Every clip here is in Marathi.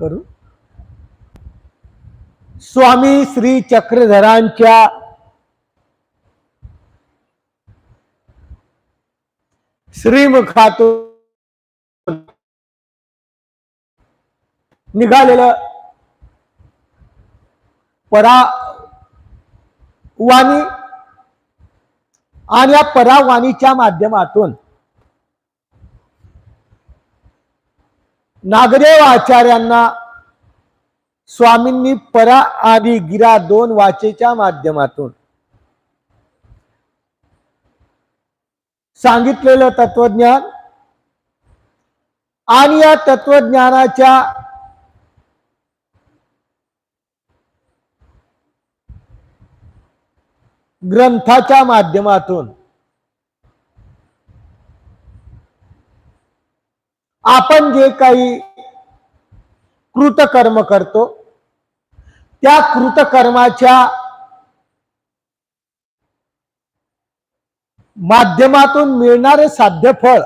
करू? स्वामी श्री चक्रधरांच्या श्रीमुखातून निघालेलं परा वाणी आणि या परावाणीच्या माध्यमातून नागदेव आचार्यांना स्वामींनी परा आणि गिरा दोन वाचेच्या माध्यमातून सांगितलेलं तत्वज्ञान आणि या तत्वज्ञानाच्या ग्रंथाच्या माध्यमातून आपण जे काही कृतकर्म करतो त्या कृतकर्माच्या माध्यमातून मिळणारे साध्य फळ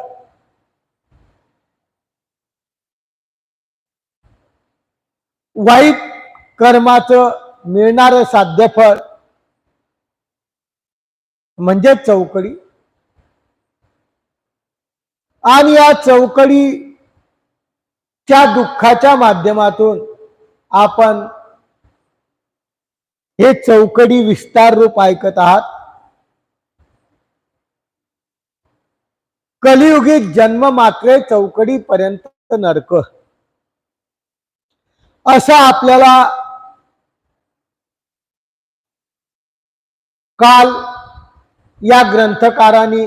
वाईट कर्माचं मिळणारं साध्य फळ म्हणजे चौकडी. आणि या चौकडी त्या दुःखाच्या माध्यमातून आपण हे चौकडी विस्तार रूप ऐकत आहात. कलियुगी जन्म मात्रे चौकडी पर्यंत नरक. असा आपल्याला काल या ग्रंथकारांनी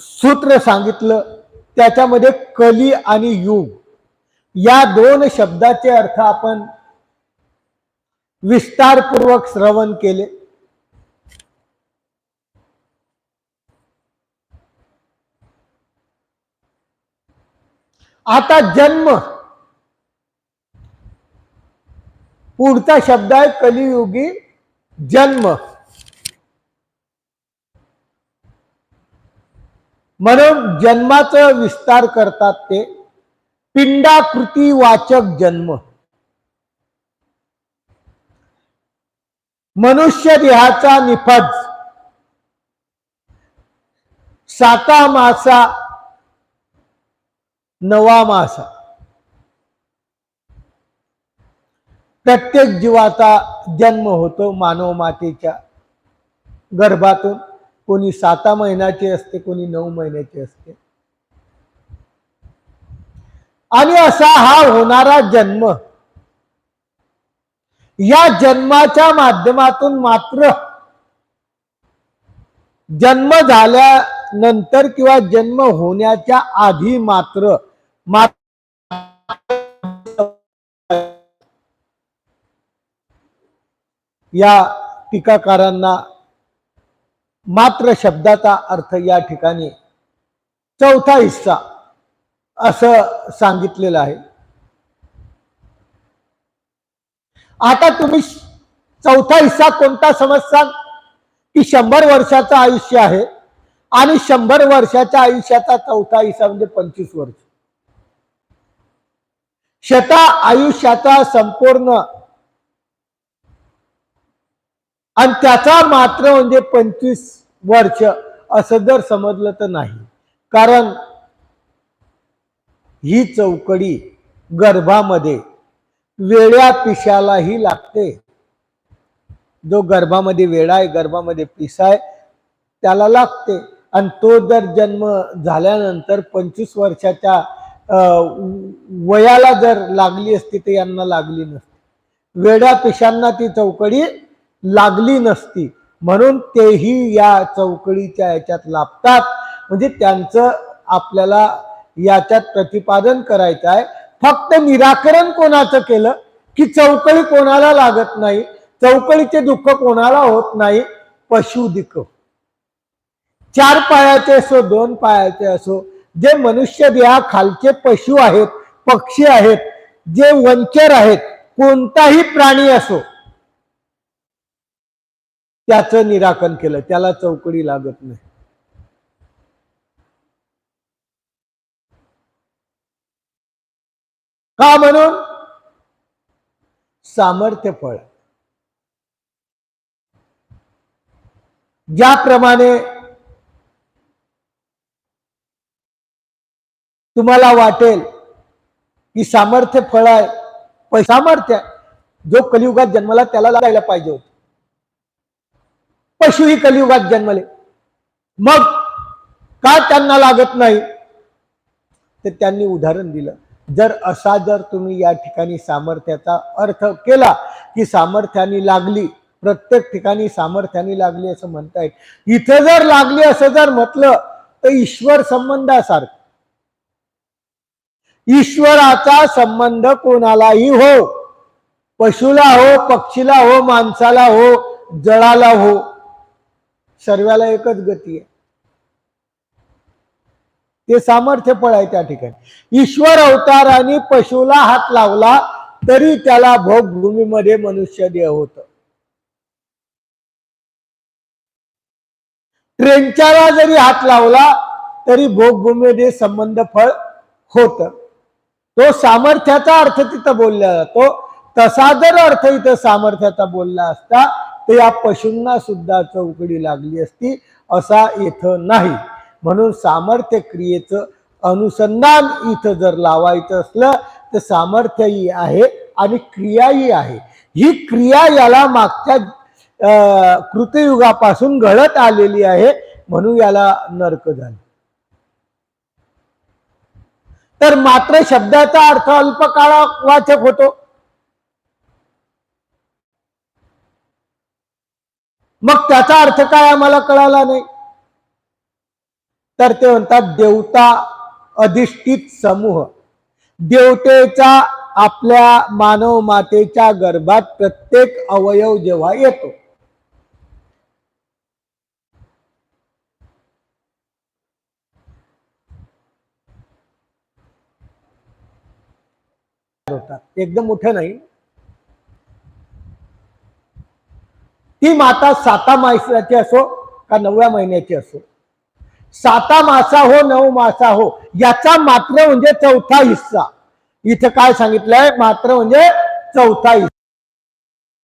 सूत्र सांगितलं. त्याच्यामध्ये कली आणि युग. या दोन शब्दाचे अर्थ आपण विस्तारपूर्वक श्रवण केले. आता जन्म. पुढचा शब्द आहे कलियुगी जन्म. म्हणून जन्माचा विस्तार करतात ते. पिंडाकृती वाचक जन्म. मनुष्य देहाचा निफज. साता मासा नवा मासा. प्रत्येक जीवाचा जन्म होतो मानव मातेच्या गर्भातून. कोणी साता महिन्याचे असते कोणी नऊ महिन्याचे असते. आणि असा हा होणारा जन्म. या जन्माच्या माध्यमातून मात्र जन्म झाल्यानंतर किंवा जन्म होण्याच्या आधी मात्र या टीकाकारांना मात्र शब्दाचा अर्थ या ठिकाणी चौथा हिस्सा असं सांगितलेलं आहे. आता तुम्ही चौथा हिस्सा कोणता समजसान की शंभर वर्षाचं आयुष्य आहे आणि शंभर वर्षाच्या आयुष्याचा चौथा हिस्सा म्हणजे पंचवीस वर्ष. शता आयुष्याचा संपूर्ण आणि त्याचा मात्र म्हणजे पंचवीस वर्ष असं जर समजलं तर नाही. कारण ही चौकडी गर्भामध्ये वेड्या पिशालाही लागते. जो गर्भामध्ये वेडा आहे गर्भामध्ये पिसा आहे त्याला लागते. आणि तो जर जन्म झाल्यानंतर पंचवीस वर्षाच्या वयाला जर लागली असती तर यांना लागली नसती. वेड्या पिशांना ती चौकडी लागली नसती. म्हणून तेही या चौकडीच्या याच्यात लाभतात. म्हणजे त्यांचं आपल्याला याच्यात प्रतिपादन करायचं आहे. फक्त निराकरण कोणाचं केलं की चौकळी कोणाला लागत नाही? चौकळीचे दुःख कोणाला होत नाही? पशु दिक चार पायाचे असो दोन पायाचे असो जे मनुष्य देहा खालचे पशु आहेत पक्षी आहेत जे वंचर आहेत कोणताही प्राणी असो त्याचं निराकरण केलं. त्याला चौकडी लागत नाही. का म्हणून? सामर्थ्य फळ. ज्याप्रमाणे तुम्हाला वाटेल की सामर्थ्य फळ आहे पण सामर्थ्य आहे. जो कलियुगात जन्मला त्याला लागायला पाहिजे होत. पशु ही कलियुगात जन्मले. मग का त्यांना लागत नाही? तर त्यांनी उदाहरण दिलं. जर असा जर तुम्ही या ठिकाणी सामर्थ्याचा अर्थ केला की सामर्थ्याने लागली प्रत्येक ठिकाणी सामर्थ्याने लागली असं म्हणतायत इथं जर लागली असं जर म्हटलं तर ईश्वर संबंधासारखं. ईश्वराचा संबंध कोणालाही हो. पशुला हो पक्षीला हो माणसाला हो जळाला हो. सर्वाला एकच गती आहे. ते सामर्थ्य फळ आहे त्या ठिकाणी. ईश्वर अवताराने पशुला हात लावला तरी त्याला भोगभूमीमध्ये मनुष्य देह होत. ट्रेनच्याला जरी हात लावला तरी भोगभूमीमध्ये संबंध फळ होत. तो सामर्थ्याचा अर्थ तिथं बोलला जातो. तसा जर अर्थ इथं सामर्थ्याचा बोलला असता तर या पशूंना सुद्धा चौकडी लागली असती असा इथं नाही. म्हणून सामर्थ्य क्रियेचं अनुसंधान इथं जर लावायचं असलं तर सामर्थ्यही आहे आणि क्रियाही आहे. ही क्रिया याला मागच्या अं, कृतयुगापासून घडत आलेली आहे म्हणून याला नरक झालं. तर मात्र शब्दाचा अर्थ अल्पकाळा वाचक होतो. मग त्याचा अर्थ काय आम्हाला कळाला नाही. तर ते म्हणतात देवता अधिष्ठित समूह. देवतेचा आपल्या मानव मातेच्या गर्भात प्रत्येक अवयव जेव्हा येतो होतात. एकदम मोठं नाही. ती माता साता माहिती असो का नवव्या महिन्याची असो साता मासा हो नऊ मासा हो याचा मात्र म्हणजे चौथा हिस्सा. इथं काय सांगितलंय? मात्र म्हणजे चौथा हिस्सा.